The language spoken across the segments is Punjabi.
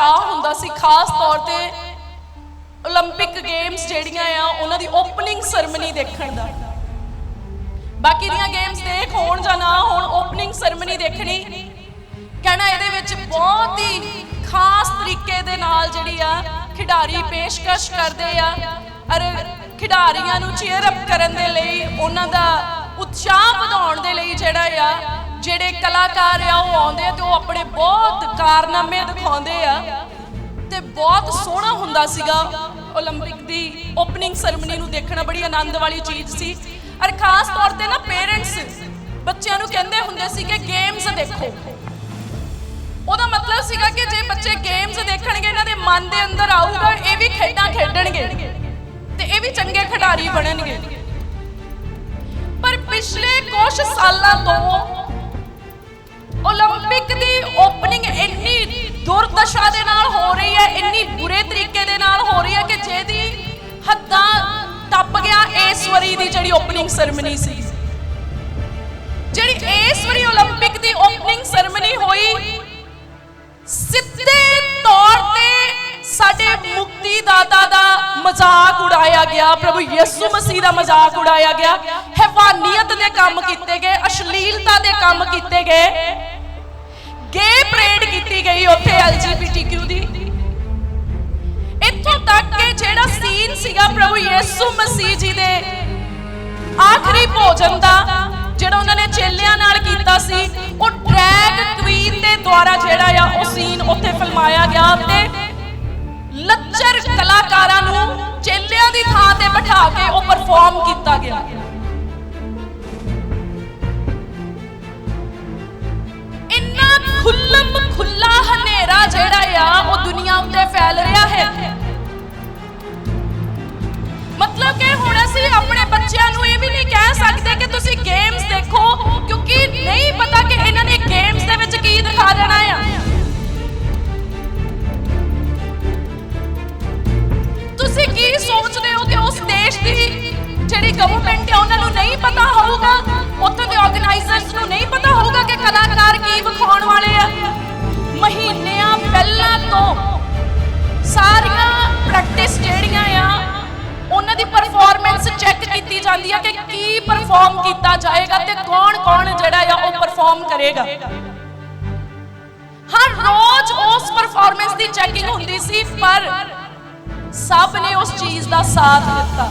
ਚਾਹ ਹੁੰਦਾ ਸੀ ਖਾਸ ਤੌਰ ਤੇ 올림픽 ਗੇਮਸ ਜਿਹੜੀਆਂ ਆ ਉਹਨਾਂ ਦੀ ਓਪਨਿੰਗ ਸੈਰਮਨੀ ਦੇਖਣ ਦਾ ਬਾਕੀ ਦੀਆਂ ਗੇਮਸ ਦੇਖ ਹੋਣ ਜਾਂ ਨਾ ਹੋਣ ਓਪਨਿੰਗ ਸੈਰਮਨੀ ਦੇਖਣੀ ਕਹਿਣਾ ਇਹਦੇ ਵਿੱਚ ਬਹੁਤ ਹੀ ਖਾਸ ਤਰੀਕੇ ਦੇ ਨਾਲ ਜਿਹੜੀ ਆ ਖਿਡਾਰੀ ਪੇਸ਼ਕਸ਼ ਕਰਦੇ ਆ ਅਰ ਖਿਡਾਰੀਆਂ ਨੂੰ ਚੀਅਰ ਅਪ ਕਰਨ ਦੇ ਲਈ ਉਹਨਾਂ ਦਾ ਉਤਸ਼ਾਹ ਵਧਾਉਣ ਦੇ ਲਈ ਜਿਹੜਾ ਆ ਜਿਹੜੇ ਕਲਾਕਾਰ ਆ ਉਹ ਆਉਂਦੇ ਆ ਤੇ ਉਹ ਆਪਣੇ ਬਹੁਤ ਕਾਰਨਾਮੇ ਦਿਖਾਉਂਦੇ ਆ ਤੇ ਬਹੁਤ ਸੋਹਣਾ ਹੁੰਦਾ ਸੀਗਾ 올림픽 ਦੀ ਓਪਨਿੰਗ ਸੈਰਮਨੀ ਨੂੰ ਦੇਖਣਾ ਬੜੀ ਆਨੰਦ ਵਾਲੀ ਚੀਜ਼ ਸੀ ਔਰ ਖਾਸ ਤੌਰ ਤੇ ਨਾ ਪੇਰੈਂਟਸ ਬੱਚਿਆਂ ਨੂੰ ਕਹਿੰਦੇ ਹੁੰਦੇ ਸੀ ਕਿ ਗੇਮਸ ਦੇਖੋ ਉਹਦਾ ਮਤਲਬ ਸੀਗਾ ਕਿ ਜੇ ਬੱਚੇ ਗੇਮਸ ਦੇਖਣਗੇ ਇਹਨਾਂ ਦੇ ਮਨ ਦੇ ਅੰਦਰ ਆਊਗਾ ਇਹ ਵੀ ਖੇਡਾਂ ਖੇਡਣਗੇ ਤੇ ਇਹ ਵੀ ਚੰਗੇ ਖਿਡਾਰੀ ਬਣਨਗੇ ਪਰ ਪਿਛਲੇ ਕੁਝ ਸਾਲਾਂ ਤੋਂ 올림픽 ਦੀ ਓਪਨਿੰਗ ਇੰਨੀ ਦੁਰਦਸ਼ਾ ਦੇ ਨਾਲ ਹੋ ਰਹੀ ਹੈ ਇੰਨੀ ਬੁਰੇ ਤਰੀਕੇ ਦੇ ਨਾਲ ਹੋ ਰਹੀ ਹੈ ਕਿ ਜਿਹਦੀ ਹੱਦਾਂ ਟੱਪ ਗਿਆ ਇਸ ਵਾਰੀ ਦੀ ਜਿਹੜੀ ਓਪਨਿੰਗ ਸੈਰਮਨੀ ਸੀ ਜਿਹੜੀ ਇਸ ਵਾਰੀ 올림픽 ਦੀ ਓਪਨਿੰਗ ਸੈਰਮਨੀ ਹੋਈ ਸਿੱਧੇ ਤੌਰ ਤੇ ਸਾਡੇ ਮੁਕਤੀ ਦਾਤਾ ਦਾ ਮਜ਼ਾਕ ਉਡਾਇਆ ਗਿਆ ਪ੍ਰਭੂ ਯਿਸੂ ਮਸੀਹ ਦਾ ਮਜ਼ਾਕ ਉਡਾਇਆ ਗਿਆ ਹੈਵਾਨੀਅਤ ਦੇ ਕੰਮ ਕੀਤੇ ਗਏ ਅਸ਼ਲੀਲਤਾ ਦੇ ਕੰਮ ਕੀਤੇ ਗਏ ਗੇ ਪਰੇਡ ਕੀਤੀ ਉੱਥੇ ਐਲਜੀਬੀਟੀਕਿਊ ਦੀ। ਇੱਥੋਂ ਤੱਕ ਕਿ ਜਿਹੜਾ ਸੀਨ ਸੀਗਾ ਪ੍ਰਭੂ ਯਿਸੂ ਮਸੀਹ ਜੀ ਦੇ ਆਖਰੀ ਭੋਜਨ ਦਾ, ਜਿਹੜਾ ਉਹਨਾਂ ਨੇ ਚੇਲਿਆਂ ਨਾਲ ਕੀਤਾ ਸੀ, ਉਹ ਡਰੈਗ ਕੁਈਨ ਦੇ ਦੁਆਰਾ ਜਿਹੜਾ ਆ, ਉਹ ਸੀਨ ਉੱਥੇ ਫਿਲਮਾਇਆ ਗਿਆ ਤੇ ਲੱਚਰ ਕਲਾਕਾਰਾਂ ਨੂੰ ਚੇਲਿਆਂ ਦੀ ਥਾਂ ਤੇ ਬਿਠਾ ਕੇ ਉਹ ਪਰਫਾਰਮ ਕੀਤਾ ਗਿਆ। ਇੰਨਾ ਖੁੱਲਾ ਜਿਹੜਾ ਆ, ਉਹ ਦੁਨੀਆ ਉੱਤੇ ਫੈਲ ਰਿਹਾ ਹੈ। ਮਤਲਬ ਕਿ ਹੁਣ ਅਸੀਂ ਆਪਣੇ ਬੱਚਿਆਂ ਨੂੰ ਇਹ ਵੀ ਨਹੀਂ ਕਹਿ ਸਕਦੇ ਕਿ ਤੁਸੀਂ ਗੇਮਸ ਦੇਖੋ, ਕਿਉਂਕਿ ਨਹੀਂ ਪਤਾ ਕਿ ਇਹਨਾਂ ਨੇ ਗੇਮਸ ਦੇ ਵਿੱਚ ਕੀ ਦਿਖਾ ਦੇਣਾ ਆ। ਤੁਸੀਂ ਕੀ ਸੋਚਦੇ ਹੋ ਕਿ ਉਸ ਦੇਸ਼ ਦੀ ਜਿਹੜੀ ਗਵਰਨਮੈਂਟ ਹੈ ਉਹਨਾਂ ਨੂੰ ਨਹੀਂ ਪਤਾ ਹੋਊਗਾ? ਉੱਥੇ ਦੇ ਆਰਗੇਨਾਈਜ਼ਰਸ ਨੂੰ ਨਹੀਂ ਪਤਾ ਹੋਊਗਾ ਕਿ ਕਲਾਕਾਰ ਕੀ ਵਿਖਾਉਣ ਵਾਲੇ ਤੋਂ ਸਾਰੀਆਂ ਪ੍ਰੈਕਟਿਸ ਜਿਹੜੀਆਂ ਆ, ਉਹਨਾਂ ਦੀ ਪਰਫਾਰਮੈਂਸ ਚੈੱਕ ਕੀਤੀ ਜਾਂਦੀ ਆ ਕਿ ਕੀ ਪਰਫਾਰਮ ਕੀਤਾ ਜਾਏਗਾ ਤੇ ਕੌਣ ਕੌਣ ਜਿਹੜਾ ਆ ਉਹ ਪਰਫਾਰਮ ਕਰੇਗਾ। ਹਰ ਰੋਜ਼ ਉਸ ਪਰਫਾਰਮੈਂਸ ਦੀ ਚੈਕਿੰਗ ਹੁੰਦੀ ਸੀ, ਪਰ ਸਭ ਨੇ ਉਸ ਚੀਜ਼ ਦਾ ਸਾਥ ਦਿੱਤਾ।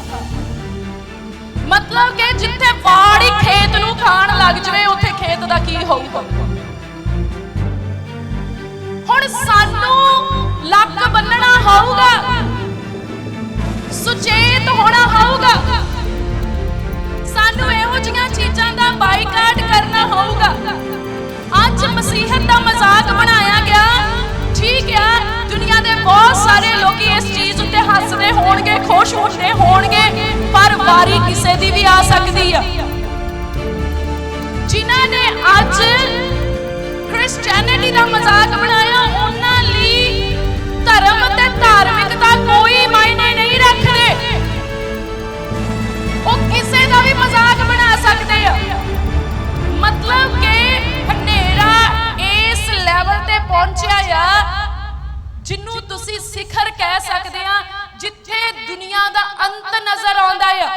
ਮਤਲਬ ਕਿ ਜਿੱਥੇ ਵਾੜ ਹੀ ਸਾਰੇ ਲੋਕੀ ਇਸ ਚੀਜ਼ ਉੱਤੇ ਹੱਸਦੇ ਹੋਣਗੇ, ਖੁਸ਼ ਹੁੰਦੇ ਹੋਣਗੇ, ਪਰ ਵਾਰੀ ਕਿਸੇ ਦੀ ਵੀ ਆ ਸਕਦੀ ਆ। ਜਿਨ੍ਹਾਂ ਨੇ ਅੱਜ ਕ੍ਰਿਸਚੀਅਨਿਟੀ ਦਾ ਮਜ਼ਾਕ ਤੁਸੀਂ ਸਿਖਰ ਕਹਿ ਸਕਦੇ ਆ ਜਿੱਥੇ ਦੁਨੀਆ ਦਾ ਅੰਤ ਨਜ਼ਰ ਆਉਂਦਾ ਆ।